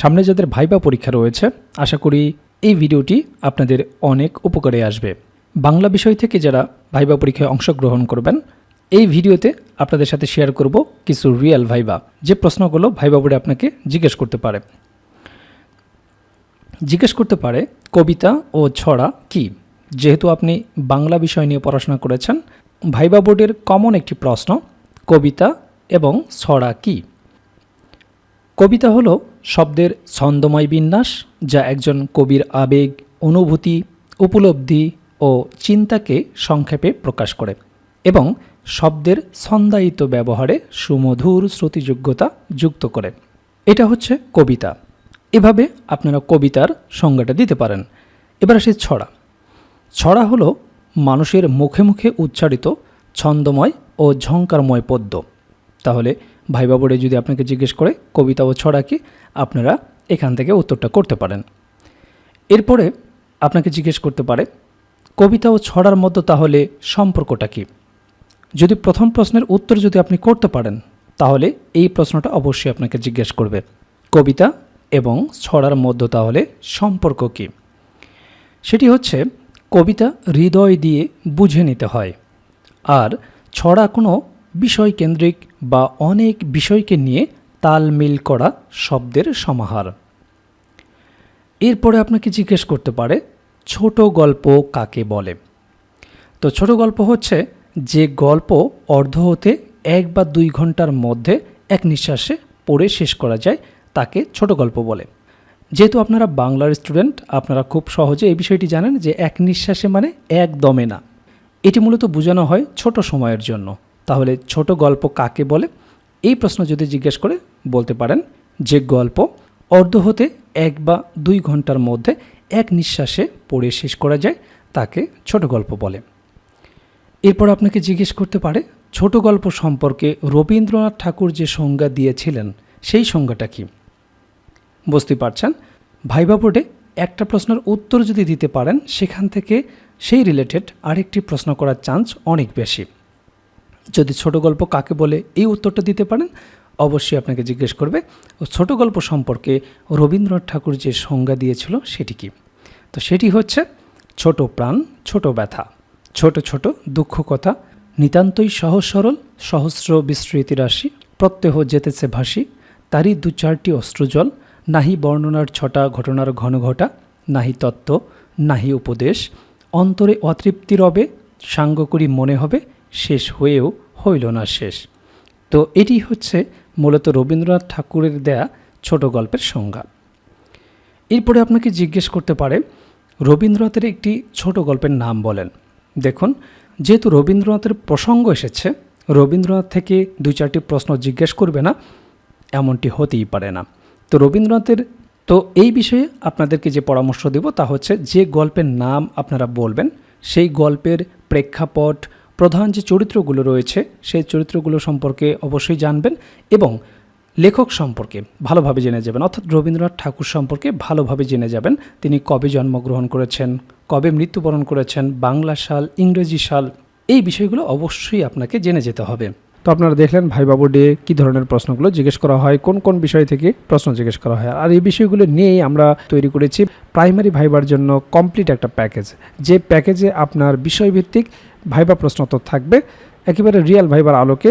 সামনে যাদের ভাইবা পরীক্ষা রয়েছে, আশা করি এই ভিডিওটি আপনাদের অনেক উপকারে আসবে। বাংলা বিষয় থেকে যারা ভাইবা পরীক্ষায় অংশগ্রহণ করবেন, এই ভিডিওতে আপনাদের সাথে শেয়ার করব কিছু রিয়েল ভাইবা। যে প্রশ্নগুলো ভাইবা বোর্ডে আপনাকে জিজ্ঞেস করতে পারে। জিজ্ঞেস করতে পারে, কবিতা ও ছড়া কি? যেহেতু আপনি বাংলা বিষয় নিয়ে পড়াশোনা করেছেন, ভাইবা বোর্ডের কমন একটি প্রশ্ন, কবিতা এবং ছড়া কি? কবিতা হলো শব্দের ছন্দময় বিন্যাস, যা একজন কবির আবেগ, অনুভূতি, উপলব্ধি ও চিন্তাকে সংক্ষেপে প্রকাশ করে এবং শব্দের ছন্দায়িত ব্যবহারে সুমধুর শ্রুতিযোগ্যতা যুক্ত করে। এটা হচ্ছে কবিতা। এভাবে আপনারা কবিতার সংজ্ঞাটা দিতে পারেন। এবার আসি ছড়া। ছড়া হলো মানুষের মুখে মুখে উচ্চারিত ছন্দময় ও ঝঙ্কারময় পদ্য। তাহলে ভাইবা বোর্ডে যদি আপনাকে জিজ্ঞেস করে কবিতা ও ছড়া কি, আপনারা এখান থেকে উত্তরটা করতে পারেন। এরপরে আপনাকে জিজ্ঞেস করতে পারে, কবিতা ও ছড়ার মধ্যে তাহলে সম্পর্কটা কি? যদি প্রথম প্রশ্নের উত্তর যদি আপনি করতে পারেন, তাহলে এই প্রশ্নটা অবশ্যই আপনাকে জিজ্ঞেস করবে, কবিতা এবং ছড়ার মধ্যে তাহলে সম্পর্ক কী? সেটি হচ্ছে, কবিতা হৃদয় দিয়ে বুঝে নিতে হয়, আর ছড়া কোনো বিষয় কেন্দ্রিক বা অনেক বিষয়কে নিয়ে তালমিল করা শব্দের সমাহার। এরপরে আপনাকে জিজ্ঞেস করতে পারে, ছোট গল্প কাকে বলে? তো ছোট গল্প হচ্ছে যে গল্প অর্ধ হতে এক বা দুই ঘণ্টার মধ্যে এক নিঃশ্বাসে পড়ে শেষ করা যায়, তাকে ছোট গল্প বলে। যেহেতু আপনারা বাংলার স্টুডেন্ট, আপনারা খুব সহজে এই বিষয়টি জানেন যে এক নিঃশ্বাসে মানে এক দমে না। এটি মূলত বোঝানো হয় ছোট সময়ের জন্য। তাহলে ছোট গল্প কাকে বলে? এই প্রশ্ন যদি জিজ্ঞেস করে বলতে পারেন যে গল্প অর্ধ হতে এক বা দুই ঘণ্টার মধ্যে এক নিঃশ্বাসে পড়ে শেষ করা যায়, তাকে ছোট গল্প বলে। এরপর আপনাকে জিজ্ঞেস করতে পারে, ছোট গল্প সম্পর্কে রবীন্দ্রনাথ ঠাকুর যে সংজ্ঞা দিয়েছিলেন, সেই সংজ্ঞাটা কী? বুঝতে পারছেন? ভাইবা বোর্ডে একটা প্রশ্নের উত্তর যদি দিতে পারেন, সেখান থেকে সেই রিলেটেড আরেকটি প্রশ্ন করার চান্স অনেক বেশি। যদি ছোট গল্প কাকে বলে এই উত্তরটা দিতে পারেন, অবশ্যই আপনাকে জিজ্ঞেস করবে। ও ছোট গল্প সম্পর্কে রবীন্দ্রনাথ ঠাকুর যে সংজ্ঞা দিয়েছিল সেটি কি? তো সেটি হচ্ছে, ছোট প্রাণ, ছোট ব্যথা, ছোট ছোট দুঃখ কথা, নিতান্তই সহজ সরল, সহস্র বিস্তৃতি রাশি, প্রত্যহ যেতেছে ভাসি, তারই দু চারটি অস্ত্রজল, নাহি বর্ণনার ছটা ঘটনার ঘন ঘটা, নাহি তত্ত্ব, নাহি উপদেশ, অন্তরে অতৃপ্তি রবে সাঙ্গ করি মনে হবে শেষ হয়েও হইল না শেষ। তো এটি হচ্ছে মূলত রবীন্দ্রনাথ ঠাকুরের দেয়া ছোট গল্পের সংজ্ঞা। এরপরে আপনাকে জিজ্ঞেস করতে পারে, রবীন্দ্রনাথের একটি ছোট গল্পের নাম বলেন। দেখুন, যেহেতু রবীন্দ্রনাথের প্রসঙ্গ এসেছে, রবীন্দ্রনাথ থেকে দুই চারটি প্রশ্ন জিজ্ঞেস করবে না, এমনটি হতেই পারে না। তো রবীন্দ্রনাথের, তো এই বিষয়ে আপনাদেরকে যে পরামর্শ দেব তা হচ্ছে, যে গল্পের নাম আপনারা বলবেন, সেই গল্পের প্রেক্ষাপট প্রধান যে চরিত্রগুলো রয়েছে, সেই চরিত্রগুলো সম্পর্কে অবশ্যই জানবেন এবং লেখক সম্পর্কে ভালোভাবে জেনে যাবেন। অর্থাৎ রবীন্দ্রনাথ ঠাকুর সম্পর্কে ভালোভাবে জেনে যাবেন তিনি কবে জন্মগ্রহণ করেছেন, কবে মৃত্যুবরণ করেছেন, বাংলা সাল, ইংরেজি সাল, এই বিষয়গুলো অবশ্যই আপনাকে জেনে যেতে হবে। তো আপনারা দেখলেন ভাই বাবুডে কী ধরনের প্রশ্নগুলো জিজ্ঞেস করা হয়, কোন কোন বিষয় থেকে প্রশ্ন জিজ্ঞেস করা হয়। আর এই বিষয়গুলো নিয়েই আমরা তৈরি করেছি প্রাইমারি ভাইবার জন্য কমপ্লিট একটা প্যাকেজ। যে প্যাকেজে আপনার বিষয়ভিত্তিক ভাইবা প্রশ্ন তো থাকবে, একেবারে রিয়াল ভাইবার আলোকে